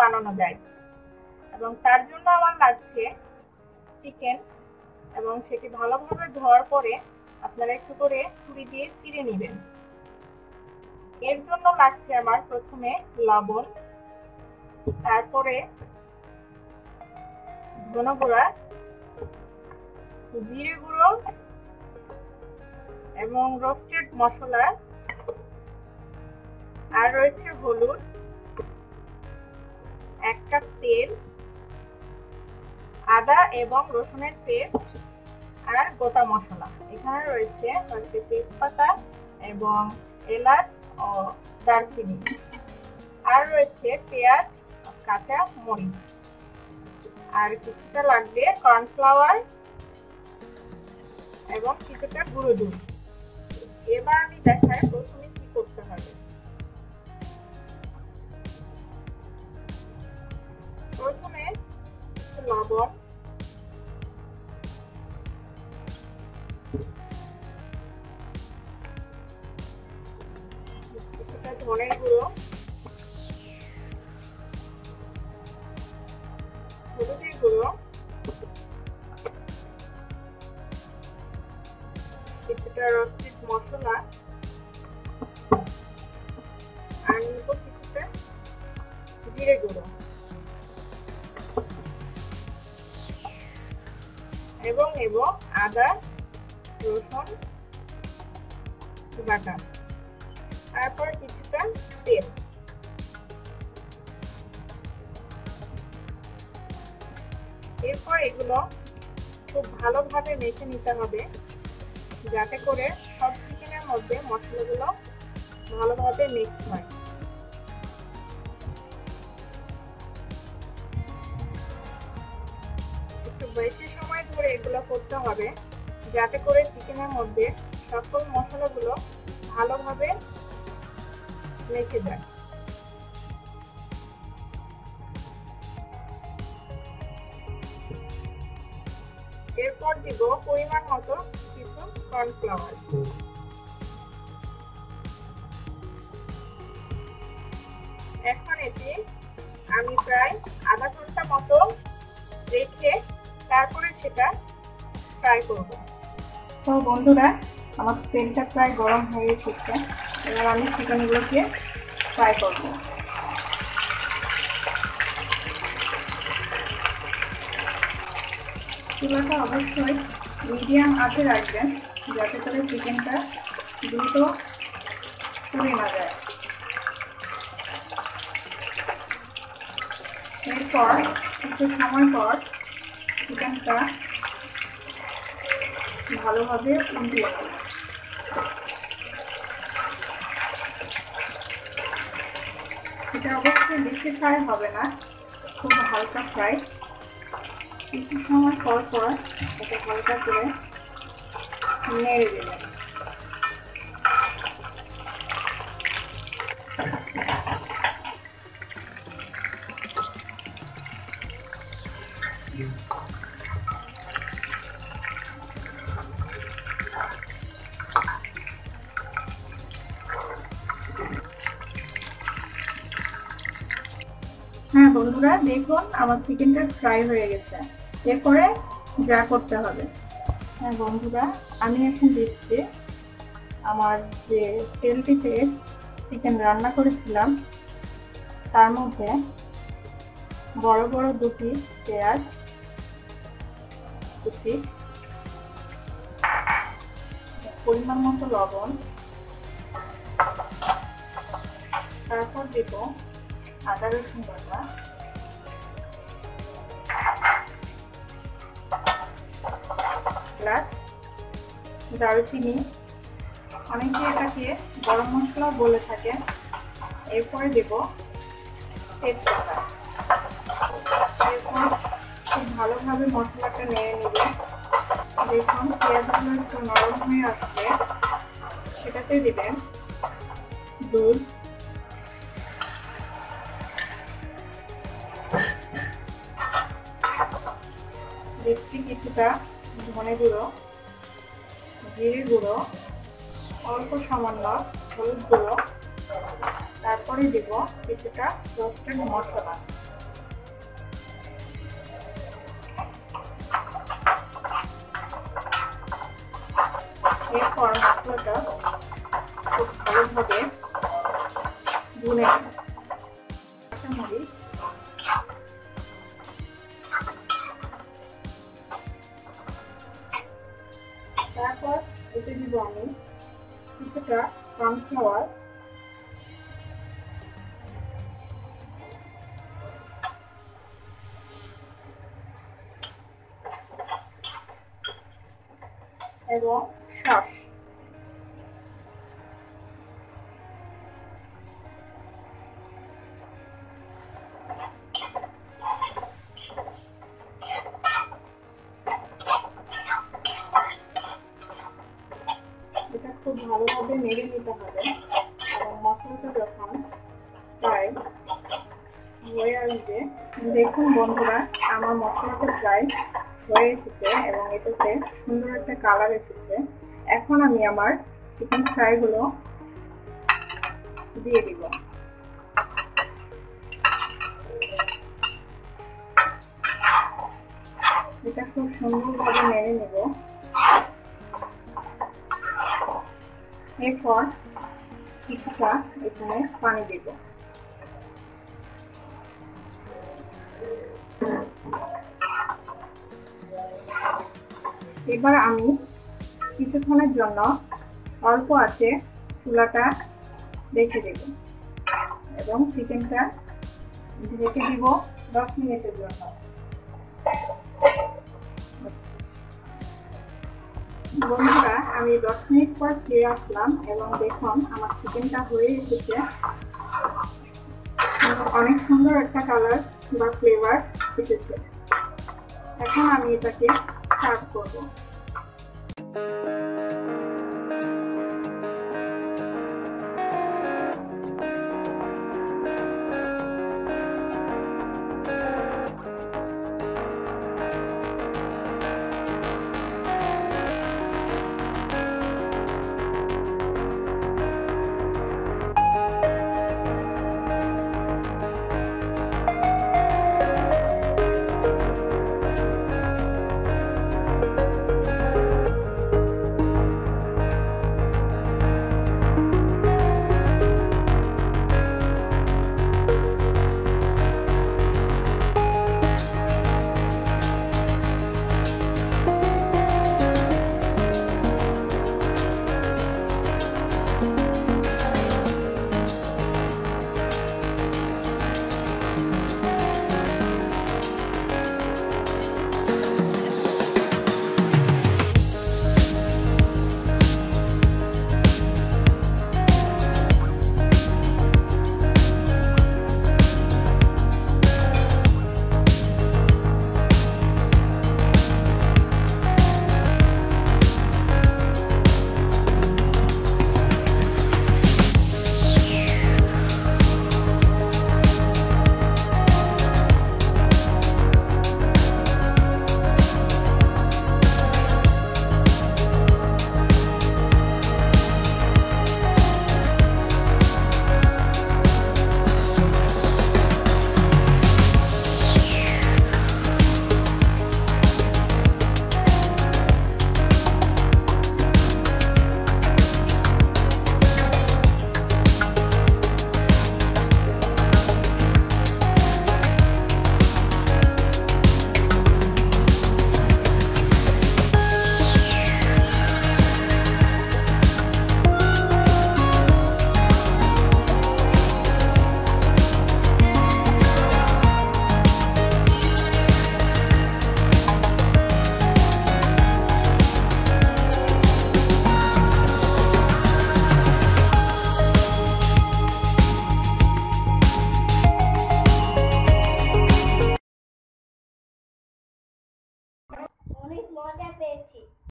বানানো যায়। এবং তার জন্য আমার লাগছে চিকেন এবং সেটি ভালোভাবে ধোয়ার পরে আপনারা একটু করে ছুরি দিয়ে চিড়ে নেবেন। এর জন্য লাগছে আমার প্রথমে লবণ, তারপরে ধনে গুঁড়া, জিরে গুঁড়ো এবং রোস্টেড মশলা, আর রয়েছে হলুদ। এক কাপ তেল, আদা এবং রসুনের পেস্ট আর গোটা মশলা। এখানে রয়েছে হচ্ছে তেজপাতা এবং এলাচ ও দারচিনি। আর রয়েছে পেঁয়াজ, কাঁচা মরিচ। আর কিছুটা লাগবে কর্নফ্লাওয়ার এবং কিছুটা গুঁড়ো দুধ। এবার আমি দেখাই প্রথমে কি করতে হবে। লবণ ধনের গুঁড়ো। হলুদের গুঁড়ো। কিছুটা রোস্টেড মশলা এবং নেব আদা, রসুন, বাটা। তারপর কিছুটা তেল। এরপর এগুলো খুব ভালোভাবে মেখে নিতে হবে, যাতে করে সব চিকেনের মধ্যে মশলাগুলো ভালোভাবে মিক্স হয়। ধরে এগুলো করতে হবে। যাতে করে চিকেনের মধ্যে সকল মশলাগুলো ভালোভাবে মেখে যায় এরপর দিব পরিমাণ মতো কিছু কর্নফ্লাওয়ার। এখন এটি আমি প্রায় সেটা ফ্রাই করব। তো বন্ধুরা, আমার তেলটা প্রায় গরম হয়ে এসেছে। এবার আমি চিকেনগুলোকে ফ্রাই করব। চুলাটা অবশ্যই মিডিয়াম আঁচে রাখবেন, যাতে করে চিকেনটা দ্রুত পুড়ে না যায়। এরপর কিছু সময় পর চিকেনটা ভালোভাবে নেব এটা অবশ্যই বেশি ফ্রাই হবে না, খুব হালকা ফ্রাই। কিছু সময় পর পর এটা হালকা করে নেড়ে দেবেন হ্যাঁ বন্ধুরা, দেখুন, আমার চিকেনটা ফ্রাই হয়ে গেছে। এরপরে যা করতে হবে। হ্যাঁ বন্ধুরা, আমি এখন দিচ্ছি আমার যে তেলটিতে চিকেন রান্না করেছিলাম, তার মধ্যে বড় বড় দুটি পেঁয়াজ, কুচি, পরিমাণ মতো লবণ, তারপর দেব আদা রসুন বাটা এলাচ দারুচিনি অনেকে এটাকে গরম মশলা বলে থাকে। এরপরে দেব তেজপাতা। এরপর খুব ভালোভাবে মশলাটা নেড়ে নিবে। দেখুন, পেঁয়াজগুলো একটু নরম হয়ে আসছে। সেটাতে দিবেন দুধ দিচ্ছি কিছুটা ধনে গুঁড়ো, জিরে গুঁড়ো, অল্প সামান্য হলুদ গুঁড়ো। তারপরে দিব কিছুটা রোস্টেড মশলা। এরপর মশলাটা খুব ভালোভাবে ভুনে এতে দিব আমি কিছুটা কর্নফ্লাওয়ার এবং সস খুব ভালোভাবে নেড়ে নিতে হবে। এবং মশলাটা যখন প্রায় হয়ে আসবে, দেখুন বন্ধুরা, আমার মশলাটা প্রায় হয়ে এসেছে এবং এটাতে সুন্দর একটা কালার এসেছে। এখন আমি আমার চিকেন ফ্রাইগুলো দিয়ে দিব। এটা খুব সুন্দরভাবে নেড়ে নেব। এরপর কিছুটা এখানে পানি দিব। এবার আমি কিছুক্ষণের জন্য অল্প আছে চুলাটা রেখে দেব এবং চিকেনটা ঢেকে দিব দশ মিনিটের জন্য। বন্ধুরা, আমি দশ মিনিট পর ফিরে আসলাম এবং দেখুন আমার চিকেনটা হয়ে এসেছে। অনেক সুন্দর একটা কালার বা ফ্লেভার এসেছে। এখন আমি এটাকে সার্ভ করব।